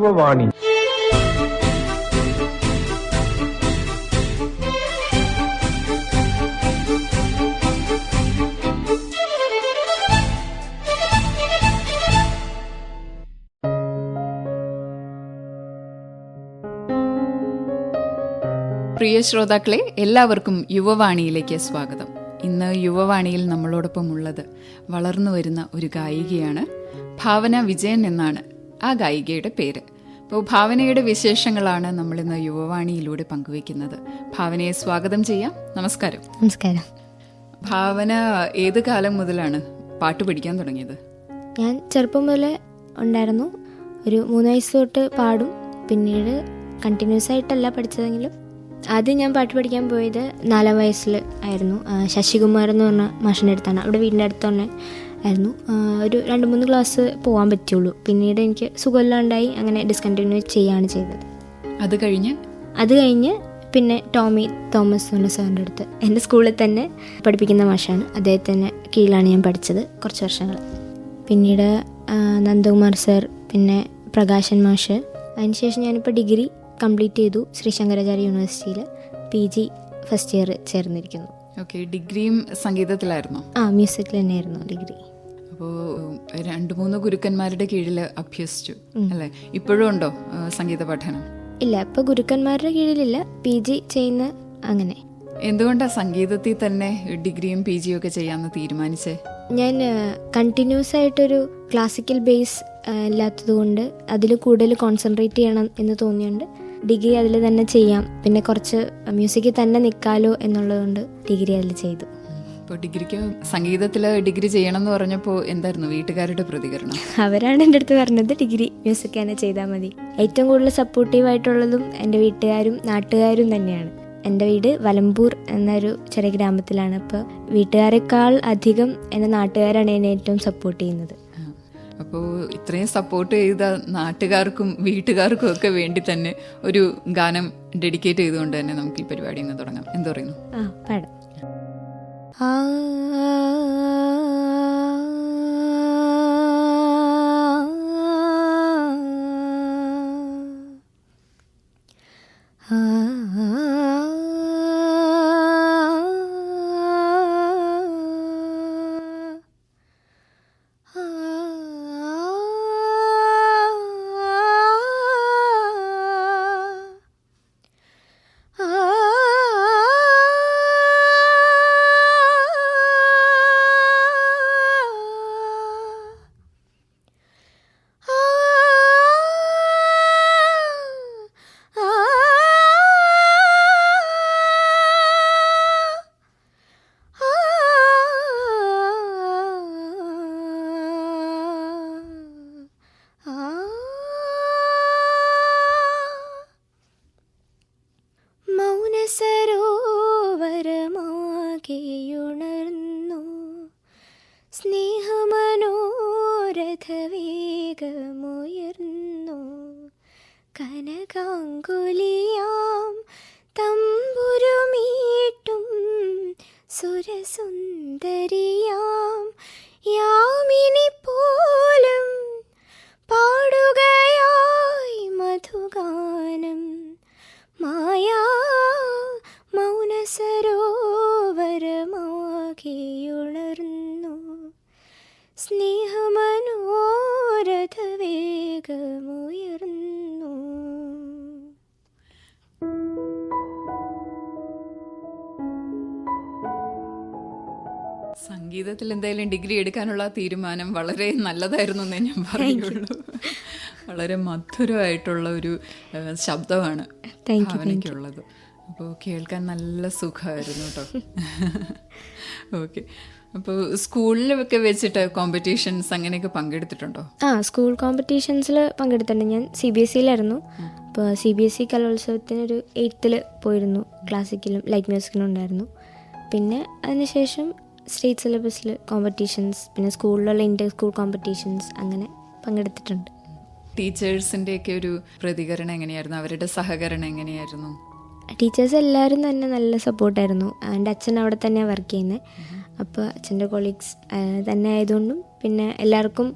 യുവവാണി പ്രിയ ശ്രോതാക്കളെ എല്ലാവർക്കും യുവവാണിയിലേക്ക് സ്വാഗതം. ഇന്ന് യുവവാണിയിൽ നമ്മളോടൊപ്പം ഉള്ളത് വളർന്നു വരുന്ന ഒരു ഗായികയാണ് ഭാവന വിജയൻ എന്നാണ് ആ ഗായികയുടെ പേര്. അപ്പോൾ ഭാവനയുടെ വിശേഷങ്ങളാണ് നമ്മൾ ഇന്ന് യുവവാണിയിലൂടെ പങ്കുവെക്കുന്നത് ഭാവനയെ സ്വാഗതം ചെയ്യാം. നമസ്കാരം. നമസ്കാരം. ഭാവന ഏത് കാലം മുതലാണ് പാട്ട് പഠിക്കാൻ തുടങ്ങിയത്? ഞാൻ ചെറുപ്പം മുതലേ ഉണ്ടായിരുന്നു. ഒരു മൂന്ന് വയസ്സ് തൊട്ട് പാടും. പിന്നീട് കണ്ടിന്യൂസ് ആയിട്ടല്ല പഠിച്ചതെങ്കിലും ആദ്യം ഞാൻ പാട്ട് പഠിക്കാൻ പോയത് നാലാം വയസ്സിൽ ആയിരുന്നു. ശശികുമാർ എന്ന് പറഞ്ഞ മാഷിന്റെ അടുത്താണ്. അവിടെ വീടിന്റെ അടുത്ത് തന്നെ ആയിരുന്നു. ഒരു രണ്ട് മൂന്ന് ക്ലാസ് പോകാൻ പറ്റുള്ളൂ പിന്നീട് എനിക്ക് സുഖമില്ലാണ്ടായി അങ്ങനെ ഡിസ്കണ്ടിന്യൂ ചെയ്യുകയാണ് ചെയ്തത്. അത് കഴിഞ്ഞ്? അത് കഴിഞ്ഞ് പിന്നെ ടോമി തോമസ് എന്ന സാറിന്റെ അടുത്ത് എന്റെ സ്കൂളിൽ തന്നെ പഠിപ്പിക്കുന്ന മാഷാണ്. അദ്ദേഹത്തിന്റെ കീഴിലാണ് ഞാൻ പഠിച്ചത് കുറച്ച് വർഷങ്ങൾ. പിന്നീട് നന്ദകുമാർ സർ പിന്നെ പ്രകാശൻ മാഷ്. അതിനുശേഷം ഞാനിപ്പോൾ ഡിഗ്രി കംപ്ലീറ്റ് ചെയ്തു ശ്രീ ശങ്കരാചാര്യ യൂണിവേഴ്സിറ്റിയിൽ പി ജി ഫസ്റ്റ് ഇയർ ചേർന്നിരിക്കുന്നു. ഓക്കെ ഡിഗ്രിയും സംഗീതത്തിലായിരുന്നു? ആ മ്യൂസിക്കിൽ തന്നെയായിരുന്നു ഡിഗ്രി. അപ്പോൾ രണ്ട് മൂന്ന് ഗുരുക്കന്മാരുടെ കീഴിൽ അഭ്യസിച്ചു അല്ലേ? ഇപ്പോഴും ഉണ്ടോ സംഗീത പഠനം? ഇല്ല ഇപ്പൊ ഗുരുക്കന്മാരുടെ കീഴിലില്ല പി ജി ചെയ്യുന്ന അങ്ങനെ. എന്തുകൊണ്ടാ സംഗീതത്തിൽ തന്നെ ഡിഗ്രിയും പി ജിയും ഒക്കെ ചെയ്യാന്ന് തീരുമാനിച്ചേ? ഞാൻ കണ്ടിന്യൂസ് ആയിട്ടൊരു ക്ലാസിക്കൽ ബേസ് ഇല്ലാത്തതുകൊണ്ട് അതിൽ കൂടുതൽ കോൺസെൻട്രേറ്റ് ചെയ്യണം എന്ന് തോന്നിയുണ്ട് ഡിഗ്രി അതിൽ തന്നെ ചെയ്യാം. പിന്നെ കുറച്ച് മ്യൂസിക്കിൽ തന്നെ നിൽക്കാലോ എന്നുള്ളതുകൊണ്ട് ഡിഗ്രി അതിൽ ചെയ്തു. ഇപ്പോൾ ഡിഗ്രിക്ക് സംഗീതത്തിൽ ഡിഗ്രി ചെയ്യണം എന്ന് പറഞ്ഞപ്പോൾ എന്തായിരുന്നു വീട്ടുകാരുടെ പ്രതികരണം? അവരാണ് എന്റെ അടുത്ത് പറഞ്ഞത് ഡിഗ്രി മ്യൂസിക് തന്നെ ചെയ്താൽ മതി. ഏറ്റവും കൂടുതൽ സപ്പോർട്ടീവ് ആയിട്ടുള്ളതും എന്റെ വീട്ടുകാരും നാട്ടുകാരും തന്നെയാണ്. എന്റെ വീട് വലമ്പൂർ എന്നൊരു ചെറിയ ഗ്രാമത്തിലാണ്. അപ്പോൾ വീട്ടുകാരെക്കാൾ അധികം എന്റെ നാട്ടുകാരാണ് എന്നെ ഏറ്റവും സപ്പോർട്ട് ചെയ്യുന്നത്. അപ്പോൾ ഇത്രയും സപ്പോർട്ട് ചെയ്ത നാട്ടുകാർക്കും വീട്ടുകാർക്കും ഒക്കെ വേണ്ടി തന്നെ ഒരു ഗാനം ഡെഡിക്കേറ്റ് ചെയ്തുകൊണ്ട് തന്നെ നമുക്ക് ഈ പരിപാടി ഇന്ന് തുടങ്ങാം. എന്ത് പറയുന്നു? ആ പാടാം. ആ മൗനസരോവരമാകെയുണർന്നു സ്നേഹമനോരഥവേഗമുയർന്നു. സംഗീതത്തിൽ എന്തായാലും ഡിഗ്രി എടുക്കാനുള്ള തീരുമാനം വളരെ നല്ലതായിരുന്നു എന്നേ ഞാൻ പറയുള്ളൂ. വളരെ മധുരമായിട്ടുള്ള ഒരു ശബ്ദമാണ് ഭാവനയ്ക്കുള്ളത്. അപ്പോൾ കേൾക്കാൻ നല്ല സുഖമായിരുന്നു കേട്ടോ. ഓക്കെ. അപ്പോൾ സ്കൂളിലൊക്കെ വെച്ചിട്ട് കോമ്പറ്റീഷൻസ് അങ്ങനെയൊക്കെ പങ്കെടുത്തിട്ടുണ്ടോ? ആ സ്കൂൾ കോമ്പറ്റീഷൻസിൽ പങ്കെടുത്തിട്ടുണ്ട്. ഞാൻ സി ബി എസ് സിയിലായിരുന്നു അപ്പോൾ സി ബി എസ് സി കലോത്സവത്തിന് ഒരു എയ്ത്തിൽ പോയിരുന്നു. ക്ലാസിക്കലും ലൈറ്റ് മ്യൂസിക്കിലും ഉണ്ടായിരുന്നു. പിന്നെ അതിനുശേഷം സ്റ്റേറ്റ് സിലബസിൽ കോമ്പറ്റീഷൻസ് പിന്നെ സ്കൂളിലുള്ള ഇന്റർ സ്കൂൾ കോമ്പറ്റീഷൻസ് അങ്ങനെ പങ്കെടുത്തിട്ടുണ്ട്. ടീച്ചേഴ്സിന്റെ ഒക്കെ ഒരു പ്രതികരണം എങ്ങനെയായിരുന്നു? അവരുടെ സഹകരണം എങ്ങനെയായിരുന്നു? ടീച്ചേഴ്സ് എല്ലാവരും തന്നെ നല്ല സപ്പോർട്ടായിരുന്നു എന്റെ അച്ഛൻ അവിടെ തന്നെയാണ് വർക്ക് ചെയ്യുന്നത് അപ്പോൾ അച്ഛന്റെ കൊളീഗ്സ് തന്നെ ആയതുകൊണ്ടും പിന്നെ എല്ലാവർക്കും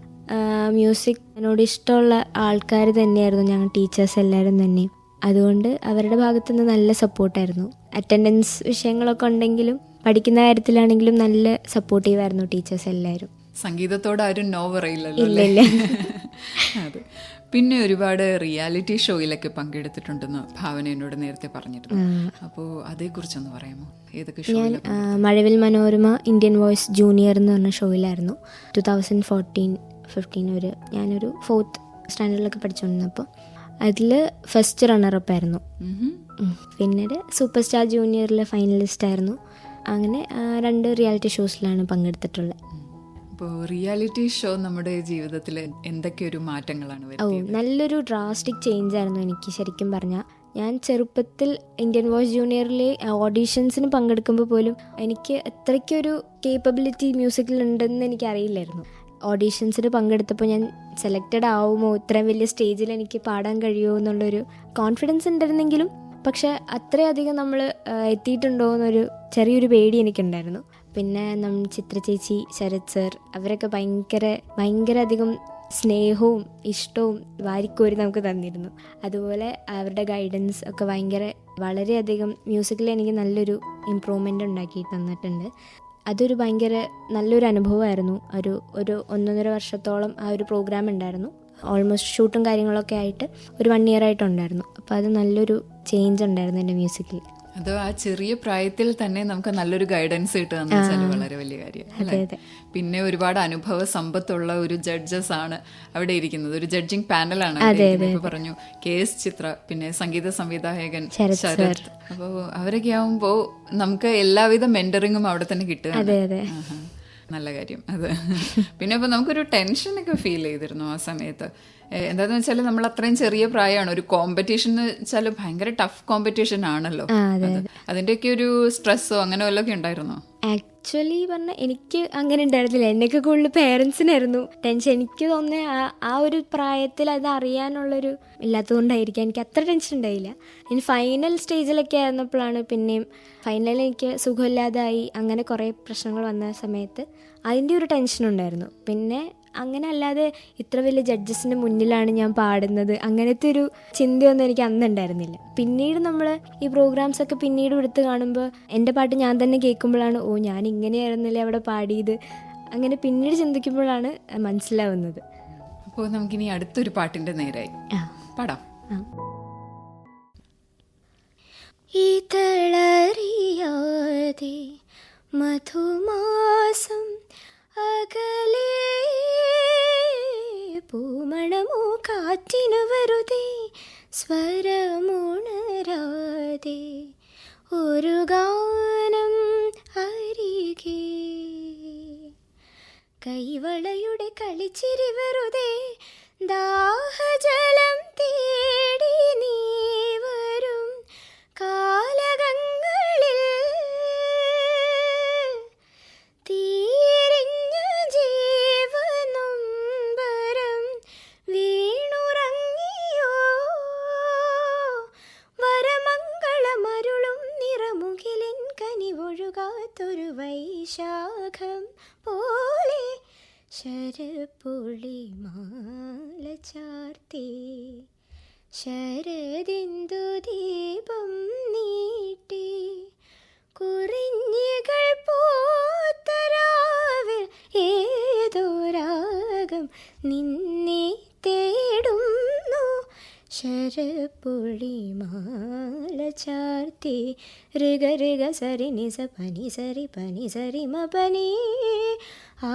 മ്യൂസിക് എന്നോട് ഇഷ്ടമുള്ള ആൾക്കാർ തന്നെയായിരുന്നു ഞങ്ങൾ ടീച്ചേഴ്സ് എല്ലാവരും തന്നെ അതുകൊണ്ട് അവരുടെ ഭാഗത്തു നിന്ന് നല്ല സപ്പോർട്ടായിരുന്നു അറ്റൻഡൻസ് വിഷയങ്ങളൊക്കെ ഉണ്ടെങ്കിലും പഠിക്കുന്ന കാര്യത്തിലാണെങ്കിലും നല്ല സപ്പോർട്ടീവായിരുന്നു ടീച്ചേഴ്സ് എല്ലാവരും. സംഗീതത്തോട് ആരും നോ പറയില്ലല്ലോ ഇല്ല. അതെ. പിന്നെ ഒരുപാട് റിയാലിറ്റി ഷോയിലൊക്കെ പങ്കെടുത്തിട്ടുണ്ടെന്ന് ഭാവന എന്നോട് നേരത്തെ പറഞ്ഞിരുന്നു. അപ്പോൾ അതേക്കുറിച്ചൊന്ന് പറയാമോ? ഏതൊക്കെ ഞാൻ Mazhavil Manorama Indian voice junior എന്ന് പറഞ്ഞ ഷോയിലായിരുന്നു. ടു തൗസൻഡ് ഫോർട്ടീൻ ഫിഫ്റ്റീൻ ഒരു ഞാനൊരു ഫോർത്ത് സ്റ്റാൻഡേർഡിലൊക്കെ പഠിച്ചുകൊണ്ടിരുന്നപ്പോൾ അതിൽ ഫസ്റ്റ് റണ്ണറപ്പ് ആയിരുന്നു. പിന്നീട് സൂപ്പർ സ്റ്റാർ ജൂനിയറിലെ ഫൈനലിസ്റ്റ് ആയിരുന്നു. അങ്ങനെ രണ്ട് റിയാലിറ്റി ഷോസിലാണ് പങ്കെടുത്തിട്ടുള്ളത്. അപ്പോൾ റിയാലിറ്റി ഷോ നമ്മുടെ ജീവിതത്തിൽ എന്തൊക്കെ ഒരു മാറ്റങ്ങളാണ് ഓ നല്ലൊരു ഡ്രാസ്റ്റിക് ചേഞ്ച് ആയിരുന്നു എനിക്ക് ശരിക്കും പറഞ്ഞാൽ ഞാൻ ചെറുപ്പത്തിൽ ഇന്ത്യൻ വോയ്സ് ജൂനിയറിലെ ഓഡീഷൻസിന് പങ്കെടുക്കുമ്പോൾ പോലും എനിക്ക് എത്രയ്ക്കൊരു കേപ്പബിലിറ്റി മ്യൂസിക്കിൽ ഉണ്ടെന്ന് എനിക്ക് അറിയില്ലായിരുന്നു ഓഡീഷൻസിന് പങ്കെടുത്തപ്പോൾ ഞാൻ സെലക്റ്റഡ് ആവുമോ ഇത്രയും വലിയ സ്റ്റേജിൽ എനിക്ക് പാടാൻ കഴിയുമോ എന്നുള്ളൊരു കോൺഫിഡൻസ് ഉണ്ടായിരുന്നെങ്കിലും പക്ഷെ അത്രയധികം നമ്മൾ എത്തിയിട്ടുണ്ടോ എന്നൊരു ചെറിയൊരു പേടി എനിക്കുണ്ടായിരുന്നു. പിന്നെ നമ്മൾ ചിത്ര ചേച്ചി ശരത് സർ അവരൊക്കെ ഭയങ്കര ഭയങ്കര അധികം സ്നേഹവും ഇഷ്ടവും വാരിക്കോരി നമുക്ക് തന്നിരുന്നു. അതുപോലെ അവരുടെ ഗൈഡൻസ് ഒക്കെ ഭയങ്കര വളരെയധികം മ്യൂസിക്കിൽ എനിക്ക് നല്ലൊരു ഇമ്പ്രൂവ്മെന്റ് ഉണ്ടാക്കി തന്നിട്ടുണ്ട്. അതൊരു ഭയങ്കര നല്ലൊരു അനുഭവമായിരുന്നു. ഒരു ഒരു ഒന്നൊന്നര വർഷത്തോളം ആ ഒരു പ്രോഗ്രാം ഉണ്ടായിരുന്നു. ഓൾമോസ്റ്റ് ഷൂട്ടും കാര്യങ്ങളൊക്കെ ആയിട്ട് ഒരു വൺ ഇയർ ആയിട്ടുണ്ടായിരുന്നു. അപ്പോൾ അത് നല്ലൊരു ചേഞ്ച് ഉണ്ടായിരുന്നു എന്റെ മ്യൂസിക്കിൽ അത് ആ ചെറിയ പ്രായത്തിൽ തന്നെ നമുക്ക് നല്ലൊരു ഗൈഡൻസ് കിട്ടുക എന്ന് വെച്ചാൽ വളരെ വലിയ കാര്യം. പിന്നെ ഒരുപാട് അനുഭവ സമ്പത്തുള്ള ഒരു ജഡ്ജസ് ആണ് അവിടെ ഇരിക്കുന്നത്. ഒരു ജഡ്ജിങ് പാനലാണ്. പറഞ്ഞു കെ എസ് ചിത്ര പിന്നെ സംഗീത സംവിധായകൻ ശരത് അപ്പോ അപ്പോൾ അവരൊക്കെ ആവുമ്പോ നമുക്ക് എല്ലാവിധ മെന്ററിങ്ങും അവിടെ തന്നെ കിട്ടുക. നല്ല കാര്യം അത്. പിന്നെ ഇപ്പം നമുക്കൊരു ടെൻഷനൊക്കെ ഫീൽ ചെയ്തിരുന്നു ആ സമയത്ത്. എന്താന്ന് വെച്ചാൽ നമ്മൾ അത്രയും ചെറിയ പ്രായമാണ് ഒരു കോമ്പറ്റീഷൻ എന്ന് വെച്ചാൽ ഭയങ്കര ടഫ് കോമ്പറ്റീഷൻ ആണല്ലോ അതിന്റെ ഒക്കെ അതിന്റെയൊക്കെ ഒരു സ്ട്രെസ്സോ അങ്ങനെ വല്ലതൊക്കെ ഉണ്ടായിരുന്നോ? ആക്ച്വലി പറഞ്ഞാൽ എനിക്ക് അങ്ങനെ ഉണ്ടായിരുന്നില്ല. എന്നൊക്കെ കൂടുതൽ പേരൻസിനായിരുന്നു. ടെൻഷൻ എനിക്ക് തോന്നുന്നത് ആ ഒരു പ്രായത്തിൽ അത് അറിയാനുള്ളൊരു ഇല്ലാത്തതുകൊണ്ടായിരിക്കാം. എനിക്ക് അത്ര ടെൻഷൻ ഉണ്ടായില്ല. ഇനി ഫൈനൽ സ്റ്റേജിലൊക്കെ ആയിരുന്നപ്പോഴാണ് പിന്നെയും ഫൈനലിൽ എനിക്ക് സുഖമില്ലാതായി അങ്ങനെ കുറേ പ്രശ്നങ്ങൾ വന്ന സമയത്ത് അതിന്റെ ഒരു ടെൻഷൻ ഉണ്ടായിരുന്നു. പിന്നെ അങ്ങനെ അല്ലാതെ ഇത്ര വലിയ ജഡ്ജസിന്റെ മുന്നിലാണ് ഞാൻ പാടുന്നത്. അങ്ങനത്തെ ഒരു ചിന്തയൊന്നും എനിക്ക് അന്ന് ഉണ്ടായിരുന്നില്ല പിന്നീട് നമ്മൾ ഈ പ്രോഗ്രാംസ് ഒക്കെ പിന്നീട് എടുത്ത് കാണുമ്പോൾ എന്റെ പാട്ട് ഞാൻ തന്നെ കേൾക്കുമ്പോഴാണ് ഓ ഞാൻ ഇങ്ങനെയായിരുന്നില്ലേ അവിടെ പാടിയത്? അങ്ങനെ പിന്നീട് ചിന്തിക്കുമ്പോഴാണ് മനസ്സിലാവുന്നത്. അപ്പോൾ നമുക്കിനി അടുത്തൊരു പാട്ടിന്റെ നേരായി. പാടാം. പാടാം ഇതളറിയാതെ മധുമാസം അകലേ പൂമണമോ കാറ്റിനു വെറുതെ സ്വരമുണരാതെ ഒരു ഗാനം അരികെ. കൈവളയുടെ കളിച്ചിരി വെറുതെ ദാഹജലം തേടി കനിവൊഴുകാത്തൊരു വൈശാഖം പോലെ ശരപ്പൊളി മാല ചാർത്തി. ശരദിന്ദു ദീപം നീട്ടി കുറിഞ്ഞികൾ പോത്തരാവിൽ ഏതോ രാഗം നിന്നെ തേടുന്നു शरपुळिमाल चार्ति। ऋग ऋग सरि निस पनि सरि सरी पनी सरी पनि। आ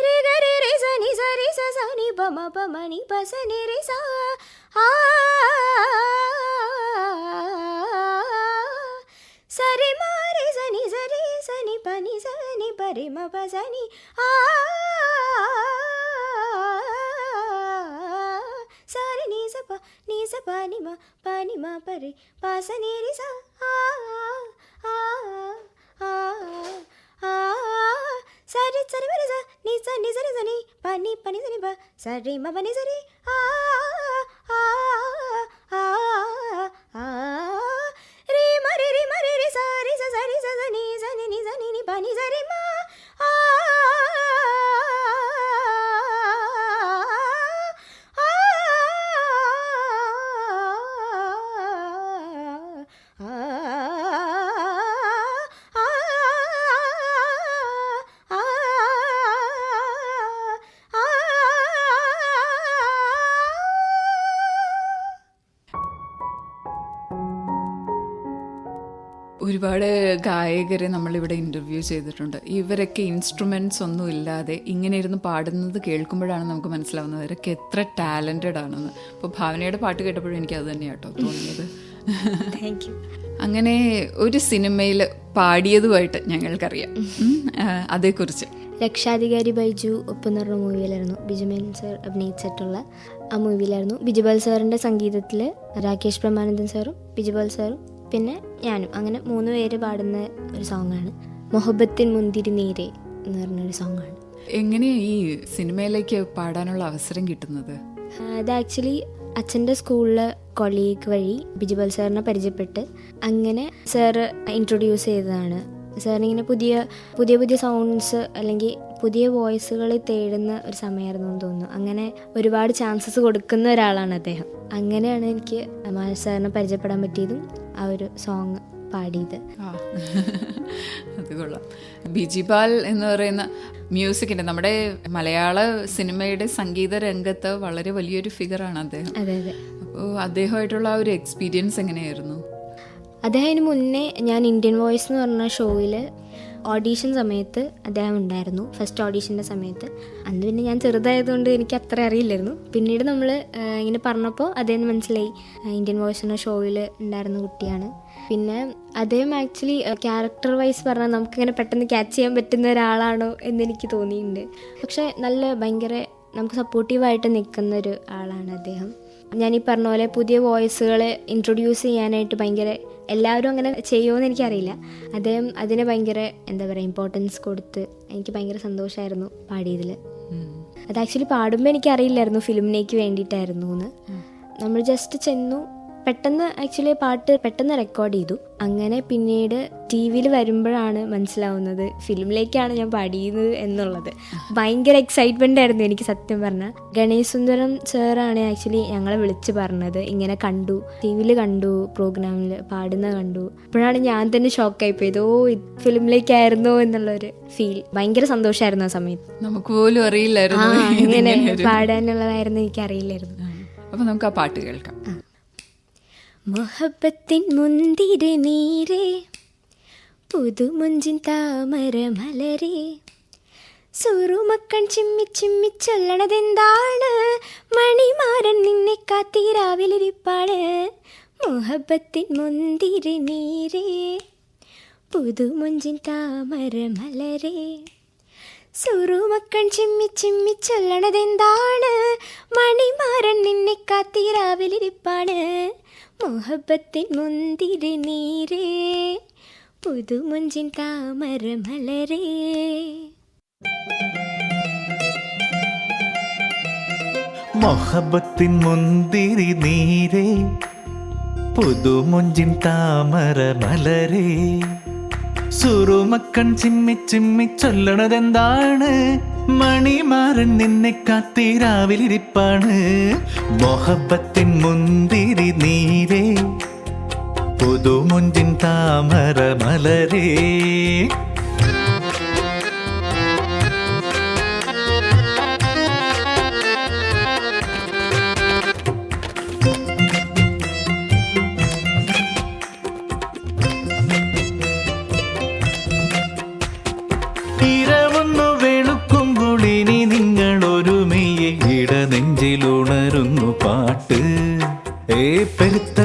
ऋग रि रे सरी स सनि बम बमनि बस नि रे सा। आ, सरि मारे सनि सरि सनि पनि सनि परि आ நீச பானிமா பானிமா பரு பாச நேரிசா ஆ ஆ ஆ ஆ சரி சரி வரசா நீ சரி சரி சனி பனி பனி சனி பா சரி மபனி சரி ஆ ഒരുപാട് ഗായകരെ നമ്മളിവിടെ ഇന്റർവ്യൂ ചെയ്തിട്ടുണ്ട്. ഇവരൊക്കെ ഇൻസ്ട്രുമെന്റ്സ് ഒന്നും ഇല്ലാതെ ഇങ്ങനെ ഇരുന്ന് പാടുന്നത് കേൾക്കുമ്പോഴാണ് നമുക്ക് മനസ്സിലാവുന്നത് ഇവരൊക്കെ എത്ര ടാലന്റഡ് ആണെന്ന്. അപ്പോൾ ഭാവനയുടെ പാട്ട് കേട്ടപ്പോഴും എനിക്ക് അത് തന്നെയാണ് കേട്ടോ തോന്നിയത്. താങ്ക് യു അങ്ങനെ ഒരു സിനിമയിൽ പാടിയതുമായിട്ട് ഞങ്ങൾക്കറിയാം. അതേക്കുറിച്ച്. രക്ഷാധികാരി ബൈജു ഒപ്പം എന്ന് പറഞ്ഞ മൂവിയിലായിരുന്നു ബിജുമേൻ സർ അഭിനയിച്ചിട്ടുള്ള ആ മൂവിയിലായിരുന്നു. ബിജുപാൽ സാറിന്റെ സംഗീതത്തിൽ രാകേഷ് പ്രമാനന്ദൻ സാറും ബിജുപാൽ സാറും. പിന്നെ ഞാനും അങ്ങനെ മൂന്ന് പേര് പാടുന്ന ഒരു സോങ്ങാണ്. മൊഹബത്തിൻ മുന്തിരി നീരെ എന്ന് പറഞ്ഞൊരു സോങ്ങാണ്. എങ്ങനെയാണ് ഈ സിനിമയിലേക്ക് പാടാനുള്ള അവസരം കിട്ടുന്നത്? അത് ആക്ച്വലി അച്ഛന്റെ സ്കൂളിലെ കൊളീഗ് വഴി ബിജുപാൽ സാറിനെ പരിചയപ്പെട്ട് അങ്ങനെ സാറ് ഇൻട്രൊഡ്യൂസ് ചെയ്തതാണ്. സാറിനിങ്ങനെ പുതിയ പുതിയ പുതിയ സൗണ്ട്സ് അല്ലെങ്കിൽ പുതിയ വോയിസുകൾ തേടുന്ന ഒരു സമയമായിരുന്നു എന്ന് തോന്നുന്നു. അങ്ങനെ ഒരുപാട് ചാൻസസ് കൊടുക്കുന്ന ഒരാളാണ് അദ്ദേഹം. അങ്ങനെയാണ് എനിക്ക് മാൽ സാറിനെ പരിചയപ്പെടാൻ പറ്റിയതും ആ ഒരു സോങ് പാടിയത്. അത് കൊള്ളാം. ബിജിപാൽ എന്ന് പറയുന്ന മ്യൂസിക്കിന്റെ നമ്മുടെ മലയാള സിനിമയുടെ സംഗീത രംഗത്ത് വളരെ വലിയൊരു ഫിഗറാണ് അദ്ദേഹം. അപ്പോൾ അദ്ദേഹമായിട്ടുള്ള ആ ഒരു എക്സ്പീരിയൻസ് എങ്ങനെയായിരുന്നു? അദ്ദേഹം അദ്ദേഹത്തിന് മുന്നേ ഞാൻ ഇന്ത്യൻ വോയിസ് എന്ന് പറഞ്ഞ ഷോയിൽ ഓഡീഷൻ സമയത്ത് അദ്ദേഹം ഉണ്ടായിരുന്നു. ഫസ്റ്റ് ഓഡീഷന്റെ സമയത്ത്. അന്ന് പിന്നെ ഞാൻ ചെറുതായതുകൊണ്ട് എനിക്ക് അത്ര അറിയില്ലായിരുന്നു. പിന്നീട് നമ്മൾ ഇങ്ങനെ പറഞ്ഞപ്പോൾ അദ്ദേഹം മനസ്സിലായി. ഇന്ത്യൻ വോയിസ് എന്ന ഷോയിൽ ഉണ്ടായിരുന്ന കുട്ടിയാണ്. പിന്നെ അദ്ദേഹം ആക്ച്വലി ക്യാരക്ടർ വൈസ് പറഞ്ഞാൽ നമുക്കിങ്ങനെ പെട്ടെന്ന് ക്യാച്ച് ചെയ്യാൻ പറ്റുന്ന ഒരാളാണോ എന്നെനിക്ക് തോന്നിയിട്ടുണ്ട്. പക്ഷേ നല്ല ഭയങ്കര നമുക്ക് സപ്പോർട്ടീവായിട്ട് നിൽക്കുന്ന ഒരു ആളാണ് അദ്ദേഹം. ഞാൻ ഈ പറഞ്ഞ പോലെ പുതിയ വോയിസുകൾ ഇൻട്രൊഡ്യൂസ് ചെയ്യാനായിട്ട് ഭയങ്കര എല്ലാവരും അങ്ങനെ ചെയ്യുമെന്ന് എനിക്കറിയില്ല. അദ്ദേഹം അതിന് ഭയങ്കര എന്താ പറയുക ഇമ്പോർട്ടൻസ് കൊടുത്ത് എനിക്ക് ഭയങ്കര സന്തോഷമായിരുന്നു പാടിയതിൽ. അത് ആക്ച്വലി പാടുമ്പോൾ എനിക്കറിയില്ലായിരുന്നു ഫിലിമിനേക്ക് വേണ്ടിയിട്ടായിരുന്നു എന്ന് നമ്മൾ ജസ്റ്റ് ചെന്നു പെട്ടെന്ന് ആക്ച്വലി പാട്ട് പെട്ടെന്ന് റെക്കോർഡ് ചെയ്തു. അങ്ങനെ പിന്നീട് ടി വിയിൽ വരുമ്പോഴാണ് മനസ്സിലാവുന്നത് ഫിലിമിലേക്കാണ് ഞാൻ പാടിയത് എന്നുള്ളത്. ഭയങ്കര എക്സൈറ്റ്മെന്റ് ആയിരുന്നു എനിക്ക് സത്യം പറഞ്ഞാൽ ഗണേശ് സുന്ദരം സാറാണ് ആക്ച്വലി ഞങ്ങളെ വിളിച്ച് പറഞ്ഞത്. ഇങ്ങനെ കണ്ടു. ടി വിയിൽ കണ്ടു പ്രോഗ്രാമിൽ പാടുന്ന കണ്ടു. അപ്പോഴാണ് ഞാൻ തന്നെ ഷോക്കായി പോയത്. ഓ ഫിലിമിലേക്കായിരുന്നു എന്നുള്ളൊരു ഫീൽ ഭയങ്കര സന്തോഷമായിരുന്നു ആ സമയത്ത്. നമുക്ക് പോലും അറിയില്ലായിരുന്നു ഇങ്ങനെ പാടാനുള്ളതായിരുന്നു എനിക്കറിയില്ലായിരുന്നു. അറിയില്ലായിരുന്നു അപ്പൊ നമുക്ക് ആ പാട്ട് കേൾക്കാം. മൊഹബത്തിൻ മുന്തിര നീരേ പുതുമുഞ്ചിൻ താമര മലരേ. സുറുമക്കൺ ചിമ്മി ചിമ്മി ചൊല്ലണതെന്താണ്? മണിമാരൻ നിന്നെ കാത്തിരാവിലിരിപ്പാണ്. മൊഹബത്തിൻ മുന്തിര നീരേ പുതുമുഞ്ചിൻ താമര മലരേ. സുറുമക്കൺ ചിമ്മി ചിമ്മി ചൊല്ലണതെന്താണ്? മണിമാരൻ നിന്നെ കാത്തിരാവിലിരിപ്പാണ്. മൊഹബത്തിൻ മുന്തിരി നീരേ പുതുമുഞ്ചിൻ താമര മലരേ. മൊഹബത്തിൻ മുന്തിരി നീരേ പുതുമുഞ്ചിൻ താമര മലരേ. സുറുമക്കൺ ചിമ്മി ചിമ്മി ചൊല്ലണതെന്താണ്? മണിമാരൻ നിന്നെ കാത്തിരാവിലിരിപ്പാണ് മൊഹബത്തിൻ മുന്തിരി നീരേ പുതുമുഞ്ചിൻ താമര മലരേ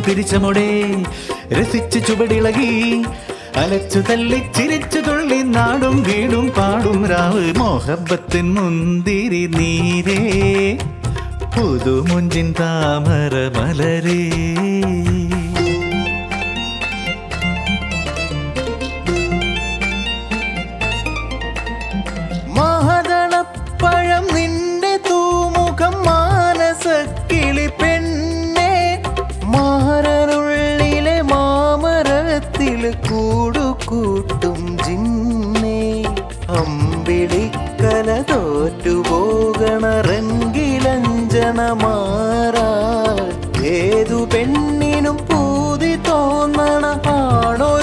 രസിച്ചു രസിച്ച് ചുവടിളകി അലച്ചു തല്ലി ചിരിച്ചു തുള്ളി നാടും വീടും പാടും രാവ്. മോഹബത്തിൻ മുന്തിരി നീരേ പുതുമുഞ്ചിൻ താമര മലരേ. കൂടുകൂട്ടും ജിന്നേ അമ്പിളിക്കല തോറ്റുപോകണ റെങ്കിലഞ്ചന മാറാ ഏതു പെണ്ണിനും പൂതി തോന്നണ ആണൊരുത്തന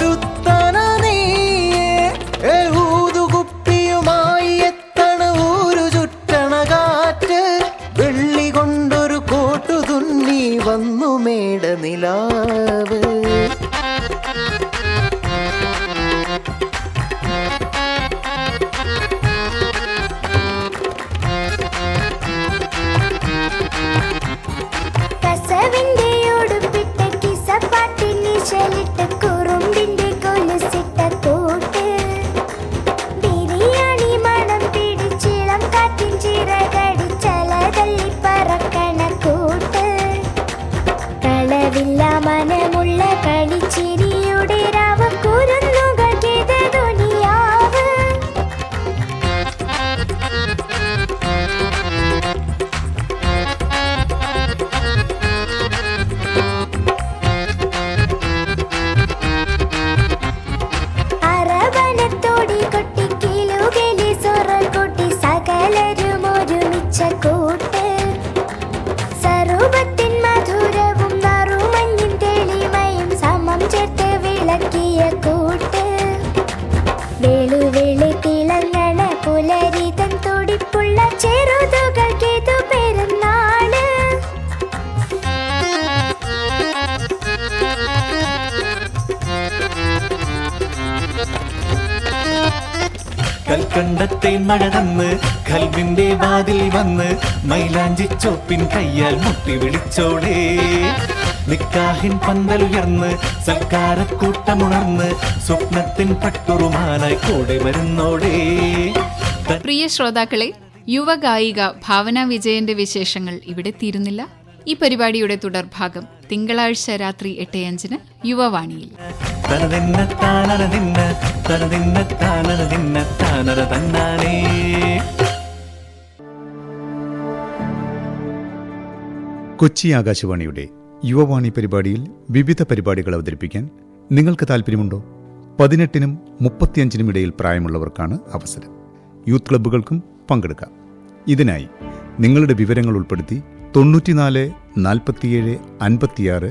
காதலிட்டு കൽക്കണ്ടത്തേൻ മഴ തന്ന് കൽവിന്റെ വാതിൽ വന്ന് മൈലാഞ്ചി ചോപ്പിൻ കയ്യാൽ മുട്ടി വിളിച്ചോടേ നിക്കാഹിൻ പന്തലുയർന്ന് സൽക്കാരക്കൂട്ടമുണർന്ന് സ്വപ്നത്തിൻ പട്ടുറുമാനായി കൂടെ വരുന്നോടേ പ്രിയ ശ്രോതാക്കളെ യുവഗായിക ഭാവന വിജയന്റെ വിശേഷങ്ങൾ ഇവിടെ തീരുന്നില്ല. ഈ പരിപാടിയുടെ തുടർഭാഗം തിങ്കളാഴ്ച രാത്രി എട്ടേ അഞ്ചിന് യുവവാണിയിൽ. തനതിന്ന താനന നിന്ന തനതിന്ന താനന നിന്ന താനര തന്നാനേ കൊച്ചി ആകാശവാണിയുടെ യുവവാണി പരിപാടിയിൽ വിവിധ പരിപാടികൾ അവതരിപ്പിക്കാൻ നിങ്ങൾക്ക് താല്പര്യമുണ്ടോ പതിനെട്ടിനും മുപ്പത്തിയഞ്ചിനും ഇടയിൽ പ്രായമുള്ളവർക്കാണ് അവസരം. യൂത്ത് ക്ലബ്ബുകൾക്കും പങ്കെടുക്കാം. ഇതിനായി നിങ്ങളുടെ വിവരങ്ങൾ ഉൾപ്പെടുത്തി തൊണ്ണൂറ്റിനാല് നാൽപ്പത്തിയേഴ് അൻപത്തിയാറ്